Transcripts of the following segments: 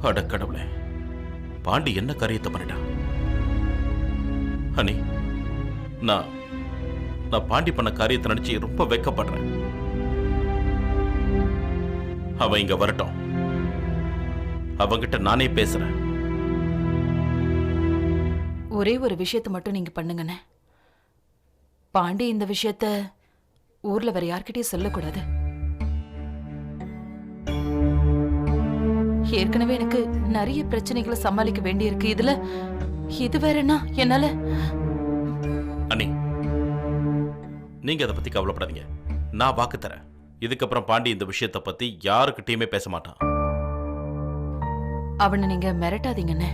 அட பாண்டி என்ன காரியத்தை பண்ணிட்டான் ஹனி நான் நான் பாண்டி பண்ண காரியத்தை நினைச்சு ரொம்ப வெக்கப்படுறேன். அவன் இங்க வரட்டும். அவங்கிட்ட நானே பேசுறேன். ஒரே ஒரு விஷயத்தை மட்டும் நீங்க பண்ணுங்கண்ணே. பாண்டி இந்த விஷயத்த ஊர்ல வேற யார்கிட்டயும் சொல்லக்கூடாது. ஏற்கனவே எனக்கு நிறைய பிரச்சனைகளை சமாளிக்க வேண்டியிருக்கு. இதுல இது வேறனா என்னால? அண்ணி நீங்க அதை பத்தி கவலைப்படாதீங்க. நான் வாக்கு தரேன். இதுக்கப்புறம் பாண்டி இந்த விஷயத்தை பத்தி யாருக்கிட்டயுமே பேச மாட்டான். அவனை நீங்க மிரட்டாதீங்கண்ணே.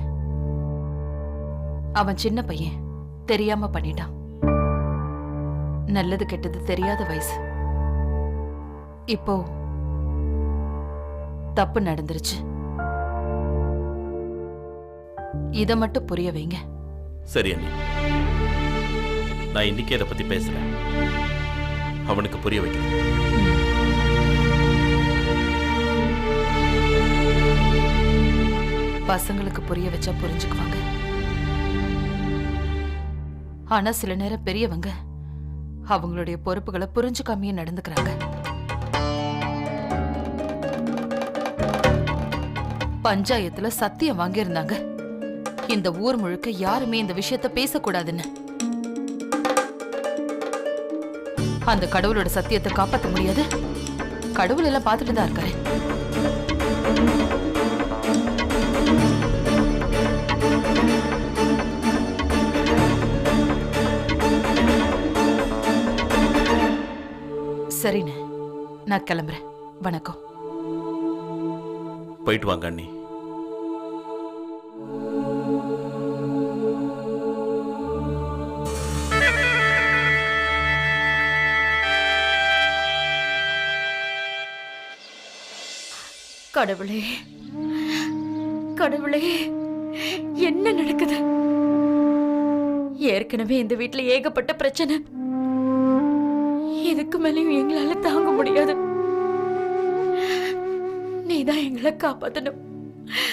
அவன் சின்ன பையன். தெரியாம பண்ணிட்டான். நல்லது கெட்டது தெரியாத வயசு. இப்போ தப்பு நடந்துருச்சு. இத மட்டும் புரிய வைங்க. சரி அண்ணி. நான் இன்னைக்கே இதை பத்தி பேசுறேன். அவனுக்கு புரிய வைக்கிறேன். பசங்களுக்கு புரிய வச்சா புரிஞ்சுக்குவாங்க. ஆனா சில நேரம் பெரியவங்க அவங்களுடைய பொறுப்புகளை புரிஞ்சுக்காமையே நடந்துக்கிறாங்க. பஞ்சாயத்துல சத்தியம் வாங்கியிருந்தாங்க. இந்த ஊர் முழுக்க யாருமே இந்த விஷயத்த பேசக்கூடாதுன்னு. அந்த கடவுளோட சத்தியத்தை காப்பாத்த முடியாது? கடவுள் எல்லாம் பார்த்துட்டு தான் இருக்காரு. சரிண்ணே. நான் கிளம்புறேன். வணக்கம். போயிட்டு வாங்க அண்ணி. கடவுளே. கடவுளே என்ன நடக்குது? ஏற்கனவே இந்த வீட்டுல ஏகப்பட்ட பிரச்சனை. இதுக்கு மேலேயும் எங்களால தாங்க முடியாது. நீதான் எங்களை காப்பாத்தணும்.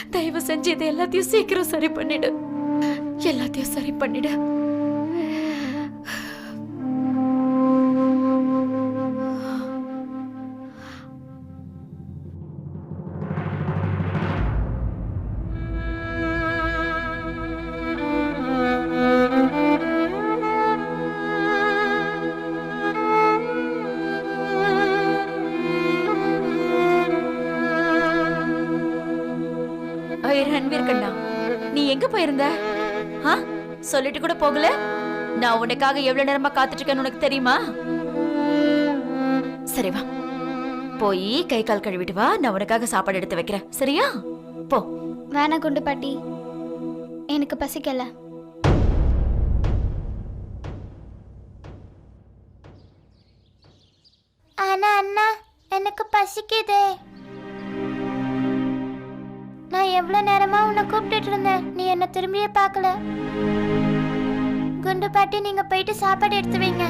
தயவு செஞ்சு இதை எல்லாத்தையும் சீக்கிரம் சரி பண்ணிடு. எல்லாத்தையும் சரி பண்ணிடு. ஐய், ரன்வீர் கண்ணா. நீ எங்க போயிருந்த? ஆ? சொல்லிட்டு கூட போகல? நான் உனக்காக எவ்வளவு நேரமா காத்துட்டு இருக்கேன்னு உனக்கு தெரியுமா? சரி வா. போய் கை கால் கழுவிட்டு வா. நான் உனக்காக சாப்பாடு எடுத்து வைக்கிறேன். சரியா? போ. வேணாம் குண்டு பாட்டி. எனக்கு பசிக்கல. ஆனா அண்ணா எனக்கு பசிக்குதே. நான் எவ்வளவு நேரமா உன்னை கூப்பிட்டுட்டு இருந்தேன். நீ என்ன திரும்பியே பார்க்கல. குண்டு பாட்டி நீங்க போயிட்டு சாப்பாடு எடுத்து வைங்க.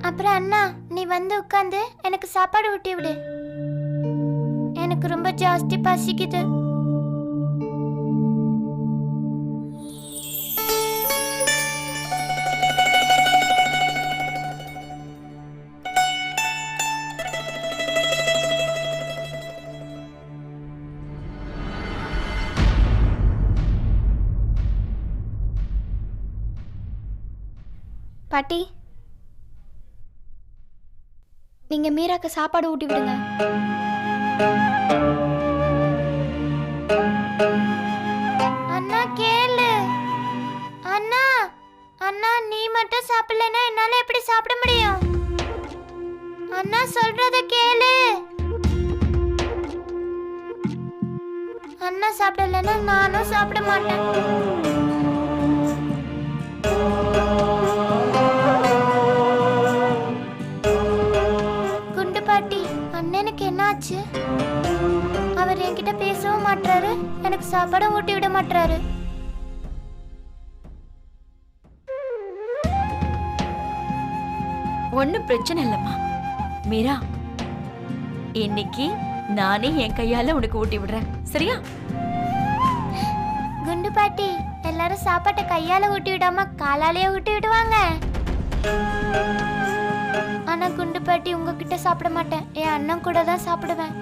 அப்புறம் அண்ணா நீ வந்து உட்காந்து எனக்கு சாப்பாடு ஊட்டி விடு. எனக்கு ரொம்ப ஜாஸ்தி பசிக்குது. பாட்டி. நீங்க மீராக்கு சாப்பாடு ஊட்டி விடுங்க. அண்ணா கேளு. அண்ணா அண்ணா நீ மட்டும் சாப்பிடலன்னா என்னால எப்படி சாப்பிட முடியும்? அண்ணா சொல்றத கேளு. அண்ணா சாப்பிடலன்னா நானும் சாப்பிட மாட்டேன். என்கிட்ட பேசவும் மாட்டாரு எனக்கு சாப்பாடும் ஊட்டி விட மாட்டாரு ஒன்னும் பிரச்சனை இல்லம்மா. மீரா இன்னைக்கு நானே என் கையால உனக்கு ஊட்டி விடுறேன். சரியா? குண்டு பாட்டி எல்லாரும் சாப்பாட்டை கையால ஊட்டி விடாம காலாலேயே ஊட்டி விடுவாங்க. ஆனா குண்டு பாட்டி உங்ககிட்ட சாப்பிட மாட்டேன். என் அண்ணன் கூட தான் சாப்பிடுவேன்.